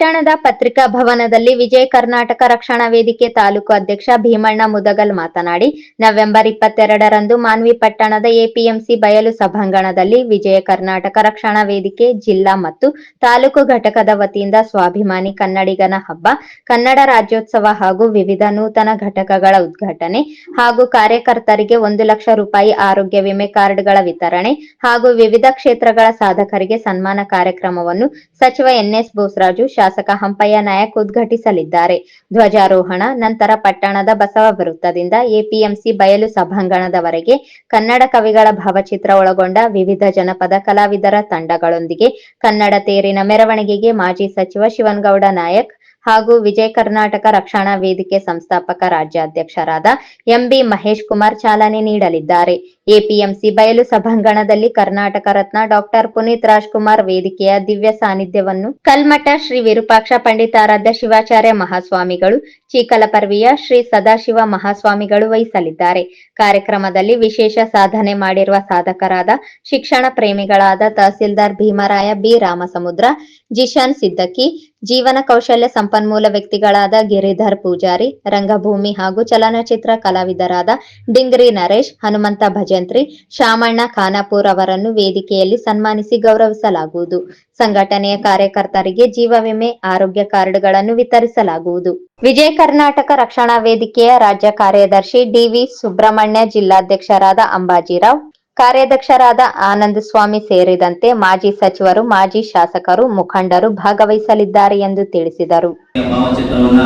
ಪಟ್ಟಣದ ಪತ್ರಿಕಾ ಭವನದಲ್ಲಿ ವಿಜಯ ಕರ್ನಾಟಕ ರಕ್ಷಣಾ ವೇದಿಕೆ ತಾಲೂಕು ಅಧ್ಯಕ್ಷ ಭೀಮಣ್ಣ ಮುದಗಲ್ ಮಾತನಾಡಿ, ನವೆಂಬರ್ ಇಪ್ಪತ್ತೆರಡರಂದು ಮಾನ್ವಿ ಪಟ್ಟಣದ ಎಪಿಎಂಸಿ ಬಯಲು ಸಭಾಂಗಣದಲ್ಲಿ ವಿಜಯ ಕರ್ನಾಟಕ ರಕ್ಷಣಾ ವೇದಿಕೆ ಜಿಲ್ಲಾ ಮತ್ತು ತಾಲೂಕು ಘಟಕದ ವತಿಯಿಂದ ಸ್ವಾಭಿಮಾನಿ ಕನ್ನಡಿಗನ ಹಬ್ಬ, ಕನ್ನಡ ರಾಜ್ಯೋತ್ಸವ ಹಾಗೂ ವಿವಿಧ ನೂತನ ಘಟಕಗಳ ಉದ್ಘಾಟನೆ ಹಾಗೂ ಕಾರ್ಯಕರ್ತರಿಗೆ ಒಂದು ಲಕ್ಷ ರೂಪಾಯಿ ಆರೋಗ್ಯ ವಿಮೆ ಕಾರ್ಡ್ಗಳ ವಿತರಣೆ ಹಾಗೂ ವಿವಿಧ ಕ್ಷೇತ್ರಗಳ ಸಾಧಕರಿಗೆ ಸನ್ಮಾನ ಕಾರ್ಯಕ್ರಮವನ್ನು ಸಚಿವ ಎನ್ಎಸ್ ಬೋಸರಾಜು ಶಾಸಕ ಹಂಪಯ್ಯ ನಾಯಕ್ ಉದ್ಘಾಟಿಸಲಿದ್ದಾರೆ. ಧ್ವಜಾರೋಹಣ ನಂತರ ಪಟ್ಟಣದ ಬಸವ ವೃತ್ತದಿಂದ ಎಪಿಎಂಸಿ ಬಯಲು ಸಭಾಂಗಣದವರೆಗೆ ಕನ್ನಡ ಕವಿಗಳ ಭಾವಚಿತ್ರ ಒಳಗೊಂಡ ವಿವಿಧ ಜನಪದ ಕಲಾವಿದರ ತಂಡಗಳೊಂದಿಗೆ ಕನ್ನಡ ತೇರಿನ ಮೆರವಣಿಗೆಗೆ ಮಾಜಿ ಸಚಿವ ಶಿವನಗೌಡ ನಾಯಕ್ ಹಾಗೂ ವಿಜಯ ಕರ್ನಾಟಕ ರಕ್ಷಣಾ ವೇದಿಕೆ ಸಂಸ್ಥಾಪಕ ರಾಜ್ಯಾಧ್ಯಕ್ಷರಾದ ಎಂಬಿ ಮಹೇಶ್ ಕುಮಾರ್ ಚಾಲನೆ ನೀಡಲಿದ್ದಾರೆ. ಎಪಿಎಂಸಿ ಬಯಲು ಸಭಾಂಗಣದಲ್ಲಿ ಕರ್ನಾಟಕ ರತ್ನ ಡಾಕ್ಟರ್ ಪುನೀತ್ ರಾಜ್ಕುಮಾರ್ ವೇದಿಕೆಯ ದಿವ್ಯ ಸಾನ್ನಿಧ್ಯವನ್ನು ಕಲ್ಮಠ ಶ್ರೀ ವಿರೂಪಾಕ್ಷ ಪಂಡಿತಾರಾಧ್ಯ ಶಿವಾಚಾರ್ಯ ಮಹಾಸ್ವಾಮಿಗಳು, ಚೀಕಲಪರ್ವಿಯ ಶ್ರೀ ಸದಾಶಿವ ಮಹಾಸ್ವಾಮಿಗಳು ವಹಿಸಲಿದ್ದಾರೆ. ಕಾರ್ಯಕ್ರಮದಲ್ಲಿ ವಿಶೇಷ ಸಾಧನೆ ಮಾಡಿರುವ ಸಾಧಕರಾದ ಶಿಕ್ಷಣ ಪ್ರೇಮಿಗಳಾದ ತಹಸೀಲ್ದಾರ್ ಭೀಮರಾಯ ಬಿ. ರಾಮಸಮುದ್ರ, ಜಿಶಾನ್ ಸಿದ್ದಕ್ಕಿ, ಜೀವನ ಕೌಶಲ್ಯ ಸಂಪನ್ಮೂಲ ವ್ಯಕ್ತಿಗಳಾದ ಗಿರಿಧರ್ ಪೂಜಾರಿ, ರಂಗಭೂಮಿ ಹಾಗೂ ಚಲನಚಿತ್ರ ಕಲಾವಿದರಾದ ಡಿಂಗ್ರಿ ನರೇಶ್, ಹನುಮಂತ ಭಜಂತ್ರಿ ಶಾಮಣ್ಣ ಖಾನಾಪುರ್ ಅವರನ್ನು ವೇದಿಕೆಯಲ್ಲಿ ಸನ್ಮಾನಿಸಿ ಗೌರವಿಸಲಾಗುವುದು. ಸಂಘಟನೆಯ ಕಾರ್ಯಕರ್ತರಿಗೆ ಜೀವ ವಿಮೆ, ಆರೋಗ್ಯ ಕಾರ್ಡ್ಗಳನ್ನು ವಿತರಿಸಲಾಗುವುದು. ವಿಜಯ ಕರ್ನಾಟಕ ರಕ್ಷಣಾ ವೇದಿಕೆಯ ರಾಜ್ಯ ಕಾರ್ಯದರ್ಶಿ ಡಿವಿ ಸುಬ್ರಹ್ಮಣ್ಯ, ಜಿಲ್ಲಾಧ್ಯಕ್ಷರಾದ ಅಂಬಾಜಿರಾವ್ ಕಾರ್ಯಾಧ್ಯಕ್ಷರಾದ ಆನಂದ ಸ್ವಾಮಿ ಸೇರಿದಂತೆ ಮಾಜಿ ಸಚಿವರು, ಮಾಜಿ ಶಾಸಕರು, ಮುಖಂಡರು ಭಾಗವಹಿಸಲಿದ್ದಾರೆ ಎಂದು ತಿಳಿಸಿದರು. ಭಾವಚಿತ್ರವನ್ನ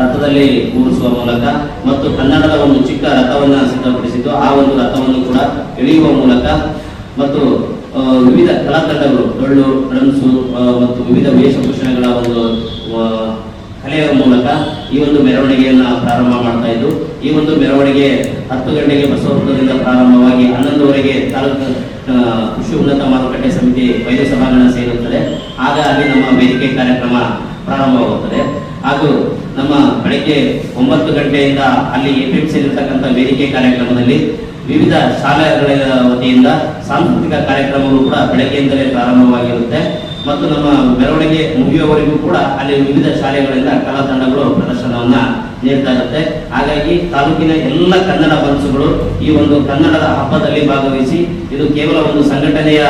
ರಥದಲ್ಲಿ ಕೂರಿಸುವ ಮೂಲಕ ಮತ್ತು ಕನ್ನಡದ ಒಂದು ಚಿಕ್ಕ ರಥವನ್ನ ಸಿದ್ಧಪಡಿಸಿದ್ದು, ಆ ಒಂದು ರಥವನ್ನು ಕೂಡ ಎಳೆಯುವ ಮೂಲಕ ಮತ್ತು ವಿವಿಧ ಕಲಾತಂಡಗಳು, ಡೊಳ್ಳು ಡ್ರಮ್ಸು ಮತ್ತು ವಿವಿಧ ವೇಷಭೂಷಣಗಳ ಒಂದು ಕಲೆಯ ಮೂಲಕ ಈ ಒಂದು ಮೆರವಣಿಗೆಯನ್ನ ಪ್ರಾರಂಭ ಈ ಒಂದು ಮೆರವಣಿಗೆ ಹತ್ತು ಗಂಟೆಗೆ ಬಸವಪುರದಿಂದ ಪ್ರಾರಂಭವಾಗಿ ಹನ್ನೊಂದುವರೆಗೆ ತಾಲೂಕು ಕೃಷಿ ಉನ್ನತ ಮಾರುಕಟ್ಟೆ ಸಮಿತಿ ವೈದ್ಯ ಸಭಾಂಗಣ ಸೇರುತ್ತದೆ. ಆಗ ಅಲ್ಲಿ ನಮ್ಮ ವೇದಿಕೆ ಕಾರ್ಯಕ್ರಮ ಪ್ರಾರಂಭವಾಗುತ್ತದೆ. ಹಾಗೂ ನಮ್ಮ ಬೆಳಗ್ಗೆ ಒಂಬತ್ತು ಗಂಟೆಯಿಂದ ಅಲ್ಲಿ ಎಪಿಎಂಸಿ ಇರತಕ್ಕಂಥ ವೇದಿಕೆ ಕಾರ್ಯಕ್ರಮದಲ್ಲಿ ವಿವಿಧ ಶಾಲೆಗಳ ವತಿಯಿಂದ ಸಾಂಸ್ಕೃತಿಕ ಕಾರ್ಯಕ್ರಮಗಳು ಕೂಡ ಬೆಳಗ್ಗೆಯಿಂದಲೇ ಪ್ರಾರಂಭವಾಗಿರುತ್ತೆ. ಮತ್ತು ನಮ್ಮ ಮೆರವಣಿಗೆ ಮುಗಿಯುವವರೆಗೂ ಕೂಡ ಅಲ್ಲಿ ವಿವಿಧ ಶಾಲೆಗಳಿಂದ ಕಲಾ ತಂಡಗಳು ಪ್ರದರ್ಶನವನ್ನ ನೀಡ್ತಾ ಇರುತ್ತೆ ಹಾಗಾಗಿ ತಾಲೂಕಿನ ಎಲ್ಲ ಕನ್ನಡ ಬಂಧುಗಳು ಈ ಒಂದು ಕನ್ನಡದ ಹಬ್ಬದಲ್ಲಿ ಭಾಗವಹಿಸಿ ಇದು ಕೇವಲ ಒಂದು ಸಂಘಟನೆಯ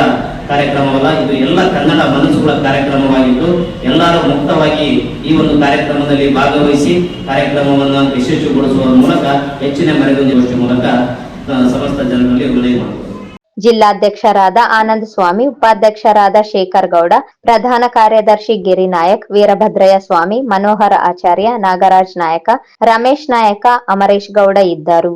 ಕಾರ್ಯಕ್ರಮವಲ್ಲ, ಇದು ಎಲ್ಲ ಕನ್ನಡ ಮನಸ್ಸುಗಳ ಕಾರ್ಯಕ್ರಮವಾಗಿದ್ದು, ಎಲ್ಲರೂ ಮುಕ್ತವಾಗಿ ಈ ಒಂದು ಕಾರ್ಯಕ್ರಮದಲ್ಲಿ ಭಾಗವಹಿಸಿ ಕಾರ್ಯಕ್ರಮವನ್ನು ಯಶಸ್ವಿಗೊಳಿಸುವ ಮೂಲಕ, ಹೆಚ್ಚಿನ ಮೆರಗುಂಜುವಷ್ಟು ಮೂಲಕ ಸಮಸ್ತ ಜನರಲ್ಲಿ ಮನವಿ ಮಾಡುವುದು ಜಿಲ್ಲಾಧ್ಯಕ್ಷರಾದ ಆನಂದ ಸ್ವಾಮಿ ಉಪಾಧ್ಯಕ್ಷರಾದ ಶೇಖರ್ ಗೌಡ ಪ್ರಧಾನ ಕಾರ್ಯದರ್ಶಿ ಗಿರಿ ನಾಯಕ್ ವೀರಭದ್ರಯ್ಯ ಸ್ವಾಮಿ, ಮನೋಹರ ಆಚಾರ್ಯ, ನಾಗರಾಜ್ ನಾಯಕ, ರಮೇಶ್ ನಾಯಕ, ಅಮರೇಶ್ ಗೌಡ ಇದ್ದರು.